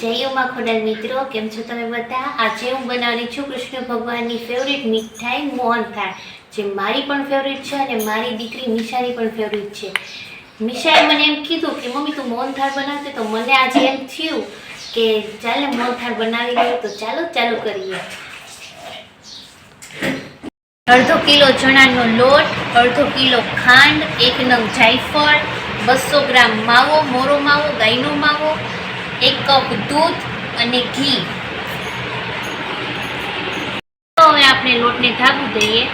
જય ઉમા ખોડલ મિત્રો, કેમ છો તમે બધા? આજે હું બનાવવાની છું કૃષ્ણ ભગવાનની ફેવરિટ મીઠાઈ મોહનથાળ, જે મારી પણ ફેવરિટ છે અને મારી દીકરી નિશાની પણ ફેવરિટ છે. નિશાએ મને એમ કીધું કે, મમ્મી, તું મોહનથાળ બનાવશે તો મને આજે એમ થયું કે ચાલ ને મોહનથાળ બનાવી લઈએ, તો ચાલો, ચાલુ કરીએ. અડધો કિલો ચણાનો લોટ, અડધો કિલો ખાંડ, એક નંગ જાયફળ, બસો ગ્રામ માવો, મોરો માવો, ગાયનો માવો એક કપ દૂધ અને ઘી. હવે આપણે લોટને ધાબું દઈએ.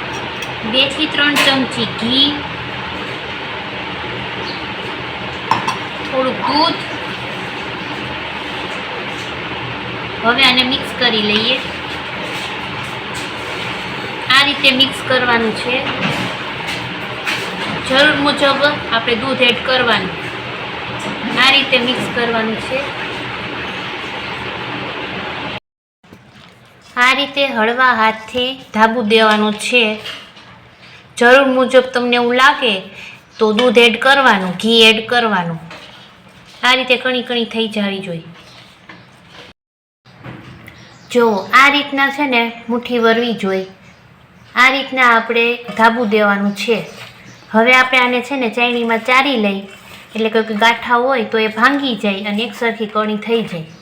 બેથી ત્રણ ચમચી ઘી. થોડુંક દૂધ. હવે આને મિક્સ કરી લઈએ. આ રીતે મિક્સ કરવાનું છે. જરૂર મુજબ આપણે દૂધ એડ કરવાનું. આ રીતે મિક્સ કરવાનું છે. આ રીતે હળવા હાથથી ધાબુ દેવાનું છે. જરૂર મુજબ તમને એવું લાગે તો દૂધ એડ કરવાનું, ઘી એડ કરવાનું. આ રીતે કણી કણી થઈ જવી જોઈએ. જો આ રીતના છે ને મુઠ્ઠી વરવી જોઈએ. આ રીતના આપણે ધાબુ દેવાનું છે. હવે આપણે આને છે ને ચાયણીમાં ચારી લઈ, એટલે કોઈ ગાંઠા હોય તો એ ભાંગી જાય અને એક સરખી કણી થઈ જાય.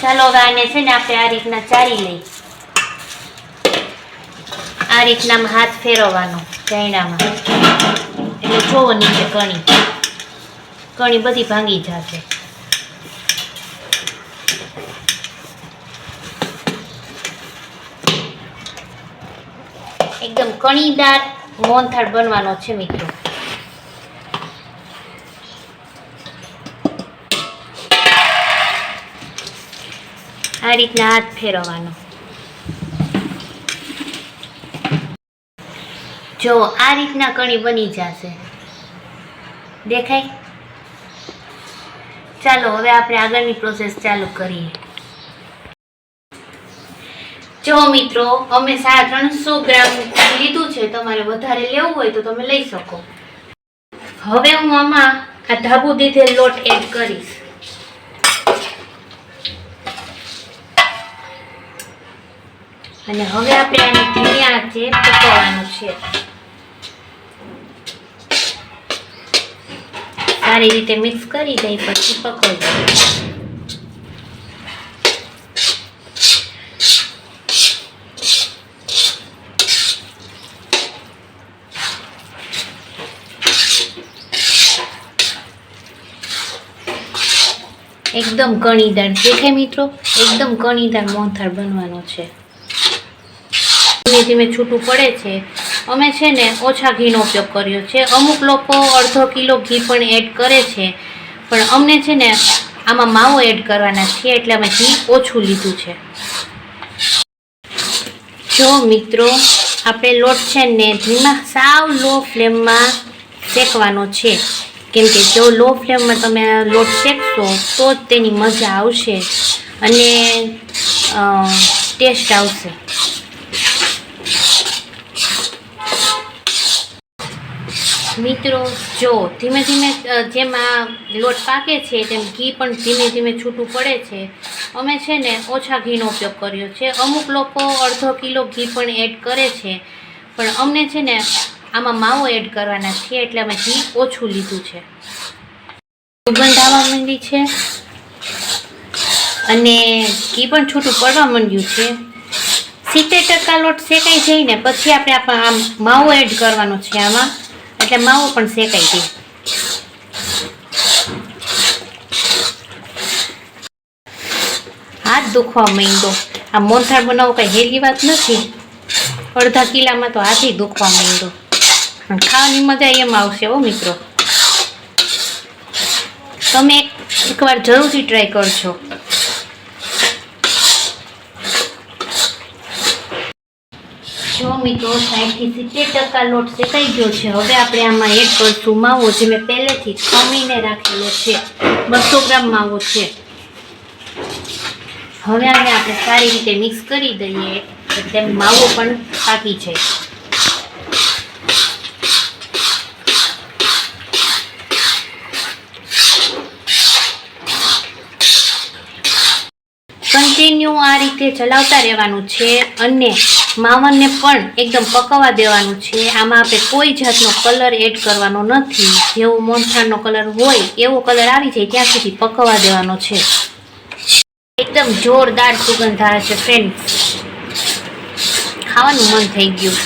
ચાલો હવે આને છે ને આપણે આ રીતના ચારી લઈ. આ રીતના હાથ ફેરવવાનો ચાયણામાં એટલે જોવો નીચે કણી. કણી બધી ભાંગી જશે. એકદમ કણીદાર મોહનથાળ બનવાનો છે મિત્રો. આ રીતના હાથ ફેરવવાનો. જો, આ રીતના કણી બની જશે. દેખાય? ચાલો, હવે આપણે આગળની પ્રોસેસ ચાલુ કરીએ. જો મિત્રો, અમે સાડા ત્રણસો ગ્રામ લીધું છે. તમારે વધારે લેવું હોય તો તમે લઈ શકો. હવે હું આમાં આ ધાબુ દીધેલ લોટ એડ કરીશ. અને હવે આપણે આને ધીમી આંચે પકવવાનું છે. સારી રીતે મિક્સ કરી દઈ, પછી પકવવાનું. એકદમ કણીદાર દેખાય મિત્રો? એકદમ કણીદાર મોહનથાળ બનવાનો છે. ધીમે ધીમે છૂટું પડે છે. અમે છે ને ઓછા ઘીનો ઉપયોગ કર્યો છે. અમુક લોકો અડધો કિલો ઘી પણ એડ કરે છે. પણ અમને છે ને આમાં માવો એડ કરવાના છે એટલે અમે ઘી ઓછું લીધું છે. જો મિત્રો, આપણે લોટ છે ને ધીમા સાવ લો ફ્લેમમાં શેકવાનો છે. કેમ કે જો લો ફ્લેમમાં તમે લોટ શેકશો તો જ તેની મજા આવશે અને ટેસ્ટ આવશે. મિત્રો, જો ધીમે ધીમે જેમ આ લોટ પાકે છે, તેમ ઘી પણ ધીમે ધીમે છૂટું પડે છે, અમે છે ને ઓછા ઘીનો ઉપયોગ કર્યો છે. અમુક લોકો અડધો કિલો ઘી પણ એડ કરે છે, પણ અમને છે ને આમાં માવો એડ કરવાના છીએ, એટલે અમે ઘી ઓછું લીધું છે. સુગંધ આવવા માંડી છે અને ઘી પણ છૂટું પડવા માંડ્યું છે. સિત્તેર ટકા લોટ શેકાઈ જઈને પછી આપણા આમ માવો એડ કરવાનો છે આમાં. એટલે માવો પણ શેકાઈ ગઈ હાથ દુખવા માંડ્યો. આ મોહનથાળ બનાવવું કઈ હેલી વાત નથી. અડધા કિલામાં તો હાથી દુખવા માંડ્યો. ખાવાની મજા એમ આવશે હો મિત્રો. તમે એકવાર જરૂરથી ટ્રાય કરજો. મિત્રો સાઠથી સિત્તેર ટકા લોટ શેકાઈ ગયો છે. હવે આપણે આમાં એડ કરશું માવો, જે મેં પહેલેથી ખમીને રાખેલો છે. બસો ગ્રામ માવો છે. હવે આને આપણે સારી રીતે મિક્સ કરી દઈએ, એટલે માવો પણ પાકી જાય. કન્ટિન્યુ આ રીતે ચલાવતા રહેવાનું છે અને માવનને પણ એકદમ પકવવા દેવાનું છે. આમાં આપણે કોઈ જાતનો કલર એડ કરવાનો નથી. જેવો મોનથાણનો કલર હોય, એવો કલર આવી જાય ત્યાં સુધી પકવવા દેવાનો છે. એકદમ જોરદાર સુગંધ આવે છે ફ્રેન્ડ્સ ખાવાનું મન થઈ ગયું.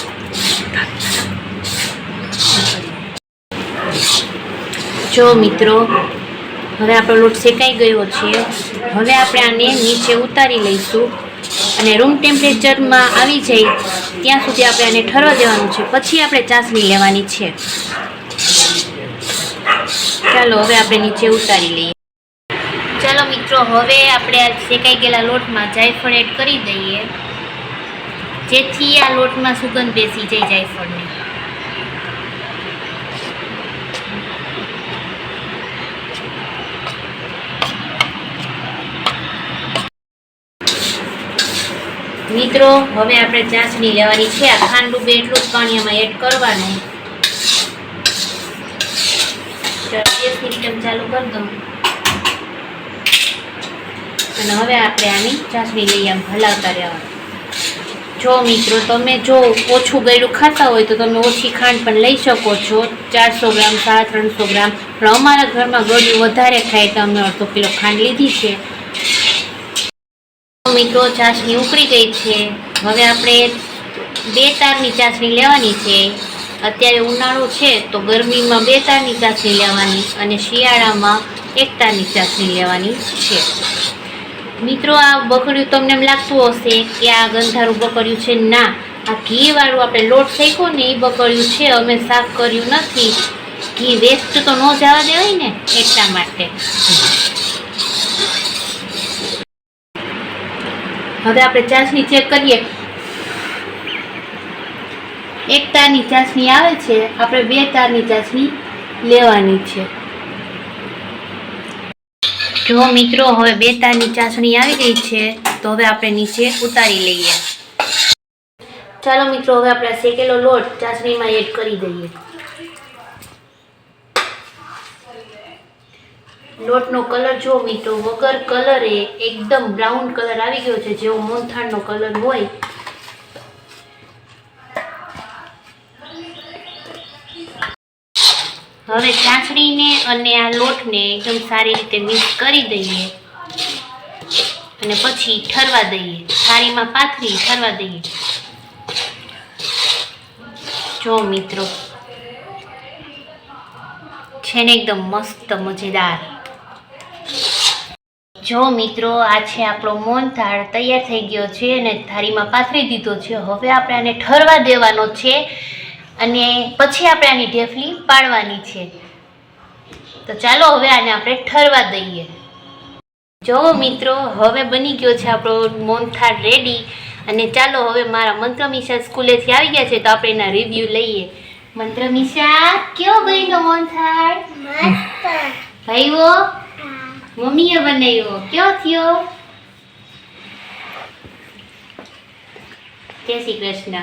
જો મિત્રો, હવે આપણો લોટ શેકાઈ ગયો છે. હવે આપણે આને નીચે ઉતારી લઈશું. અને રૂમ ટેમ્પરેચરમાં આવી જાય, ત્યાં સુધી આપણે આને ઠરવા દેવાનું છે. પછી આપણે ચાસણી લેવાની છે. ચાલો, હવે આપણે નીચે ઉતારી લઈએ. ચાલો મિત્રો, હવે આપણે આ શેકાઈ ગયેલા લોટમાં જાયફળ એડ કરી દઈએ. જેથી આ લોટમાં સુગંધ બેસી જાય જાયફળની. મિત્રો, હવે આપણે ચાસણી લેવાની છે. આ ખાંડનું બે એટલું જ પાણી એમાં એડ કરવાનું. ગેસની ચાલુ કરી દઉં. અને હવે આપણે આની ચાસણી લઈ આમ હલાવતા રહેવાનું. જો મિત્રો, તમે જો ઓછું ગળ્યું ખાતા હોય તો તમે ઓછી ખાંડ પણ લઈ શકો છો. ચારસો ગ્રામ, સાડા ત્રણસો ગ્રામ. પણ અમારા ઘરમાં ગળ્યું વધારે ખાય તો અમે અડધો કિલો ખાંડ લીધી છે. મિત્રો ચાસણી ઉકળી ગઈ છે. હવે આપણે બે તારની ચાસણી લેવાની છે. અત્યારે ઉનાળો છે તો ગરમીમાં બે તારની ચાસણી લેવાની અને શિયાળામાં એક તારની ચાસણી લેવાની છે. મિત્રો, આ બકડ્યું તમને એમ લાગતું હશે કે આ ગંધારું બકડ્યું છે. ના, આ ઘીવાળું આપણે લોટ શેકો ને એ બકડ્યું છે. અમે સાફ કર્યું નથી. ઘી વેસ્ટ તો ન જવા દેવાય ને એટલા માટે. હવે આપણે ચાસણી ચેક કરીએ. એક તારની ચાસણી આવે છે, આપણે બે તારની ચાસણી લેવાની છે. જો મિત્રો, હવે બે તારની ચાસણી આવી ગઈ છે, તો હવે આપણે નીચે ઉતારી લઈએ. ચાલો મિત્રો, હવે આપણે શેકેલો લોટ ચાસણીમાં એડ કરી દઈએ. લોટનો કલર જો મિત્રો વગર કલરે એકદમ બ્રાઉન કલર આવી ગયો છે, જેવો મોનથાળનો કલર હોય. હવે ચાસણીને અને આ લોટને એકદમ સારી રીતે મિક્સ કરી દઈએ. અને પછી ઠરવા દઈએ. થાળીમાં પાથરી ઠરવા દઈએ. જો મિત્રો, છે ને એકદમ મસ્ત, મજેદાર. જો મિત્રો આ છે આપણો મોહનથાળ તૈયાર થઈ ગયો છે અને થાળીમાં પાથરી દીધો છે. હવે આપણે આને ઠરવા દેવાનો છે અને પછી આપણે આની ઢેફલી પાડવાની છે. તો ચાલો હવે આને આપણે ઠરવા દઈએ. જો મિત્રો હવે બની ગયો છે આપણો મોનથાળ રેડી અને ચાલો હવે મારા મંત્રમિશા સ્કૂલેથી આવી ગયા છે તો આપણે એના રિવ્યૂ લઈએ. મંત્રમિશા કેવો બન્યો મોહનથાળ ભાઈઓ મમ્મીએ બનાવ્યો. કયો થયો? જય શ્રી કૃષ્ણ.